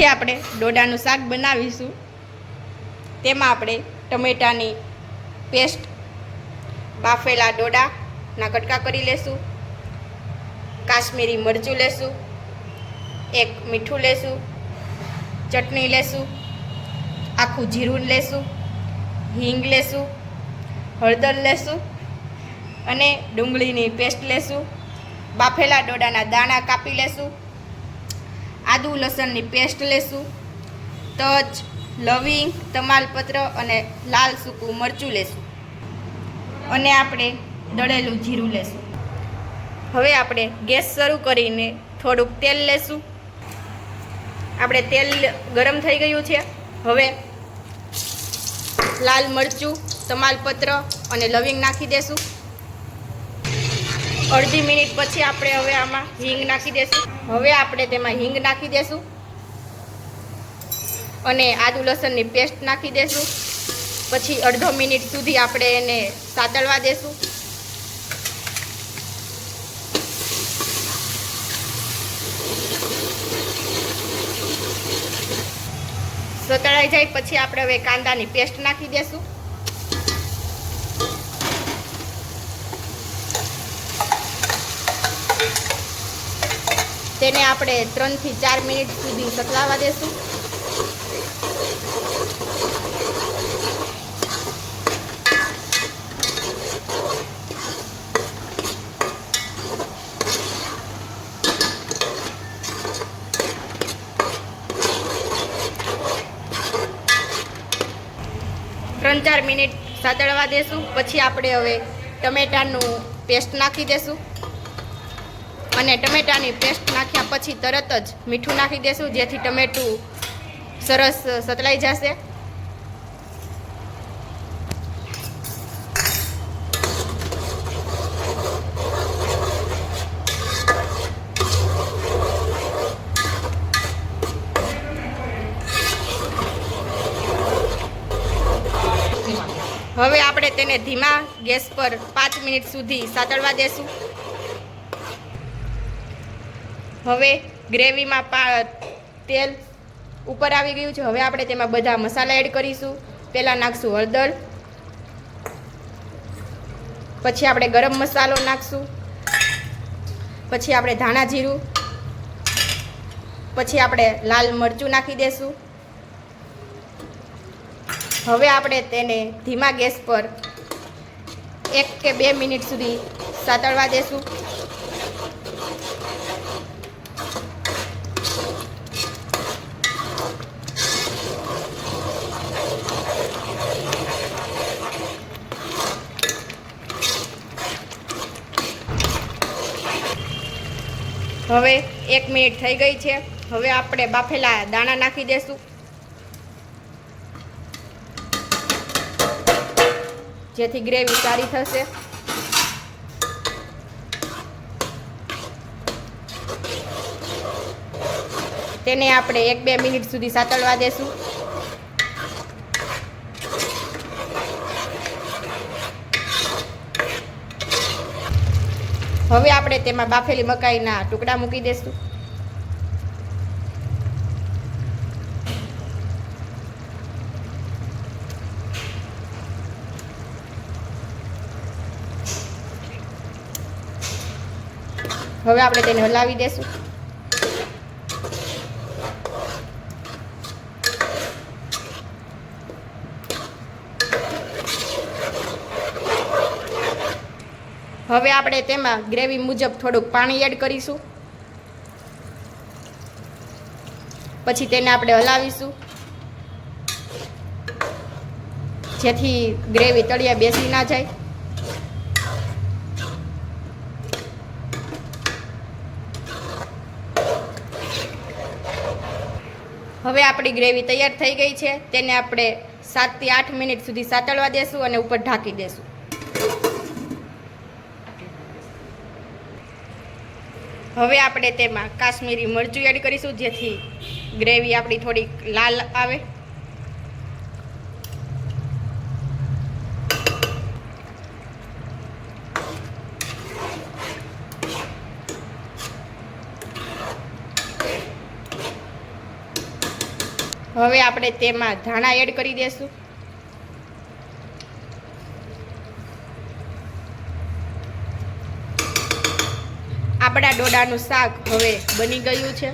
જે આપણે ડોડાનું શાક બનાવીશું. તેમાં આપણે ટમેટાની પેસ્ટ, બાફેલા ડોડાના કટકા કરી લેશું. કાશ્મીરી મરચું લેશું. એક મીઠું લેશું. ચટણી લેશું. આખું જીરું લેશું. હિંગ લેશું. હળદર લેશું. અને ડુંગળીની પેસ્ટ લેશું. બાફેલા ડોડાના દાણા કાપી લેશું. આદુ લસણની પેસ્ટ લેશું, તજ, લવિંગ, તમાલપત્ર અને લાલ સૂકું મરચું લેશું. અને આપણે દળેલું જીરું લેશું. હવે આપણે ગેસ શરૂ કરીને થોડુંક તેલ લેશું. આપણે તેલ ગરમ થઈ ગયું છે. હવે લાલ મરચું, તમાલપત્ર અને લવિંગ નાખી દેશું. અડધી મિનિટ પછી આપણે હવે આમાં હિંગ નાખી દેશું. હવે આપણે તેમાં હિંગ નાખી દેશું. અને આદુ લસણની પેસ્ટ નાખી દેશું. પછી અડધો મિનિટ સુધી આપણે એને સાતળવા દેશું. સતળાઈ જાય પછી આપણે હવે કાંદાની પેસ્ટ નાખી દેશું. તેને આપણે ત્રણથી ચાર મિનિટ સુધી સતલાવા દેશું. ત્રણ ચાર મિનિટ સાતળવા દેશું. પછી આપણે હવે ટમેટાનું પેસ્ટ નાખી દેશું. અને ટમેટાની પેસ્ટ નાખ્યા પછી તરત જ મીઠું નાખી દેશું, જેથી ટમેટું સરસ સતલાઈ જશે. હવે આપણે તેને ધીમા ગેસ પર પાંચ મિનિટ સુધી સાતળવા દેશું. હવે ગ્રેવીમાં પા, તેલ ઉપર આવી ગયું છે. હવે આપણે તેમાં બધા મસાલા એડ કરીશું. પહેલાં નાખશું હળદર. પછી આપણે ગરમ મસાલો નાખશું. પછી આપણે ધાણા જીરું. પછી આપણે લાલ મરચું નાખી દેશું. હવે આપણે તેને ધીમા ગેસ પર એક કે બે મિનિટ સુધી સાતળવા દેશું. હવે એક મિનિટ થઈ ગઈ છે. હવે આપણે બાફેલા દાણા નાખી દેશું. જેથી ગ્રેવી સારી થશે. તેને આપણે એક બે મિનિટ સુધી સાતળવા દેશું. હવે આપણે તેમાં બાફેલી મકાઈના ટુકડા મૂકી દઈશું હવે આપણે તેને હલાવી દેશું. હવે આપણે તેમાં ગ્રેવી મુજબ થોડુંક પાણી એડ કરીશું. પછી તેને આપણે હલાવીશું. જેથી ગ્રેવી તળિયા બેસી ના જાય. હવે આપણી ગ્રેવી તૈયાર થઈ ગઈ છે. તેને આપણે સાતથી આઠ મિનિટ સુધી સાતળવા દેશું અને ઉપર ઢાંકી દેશું. હવે આપણે તેમાં કાશ્મીરી મરચું એડ કરીશું, જેથી ગ્રેવી આપણી થોડીક લાલ આવે. હવે આપણે તેમાં ધાણા એડ કરી દેશું. આપણા ડોડાનું શાક હવે બની ગયું છે.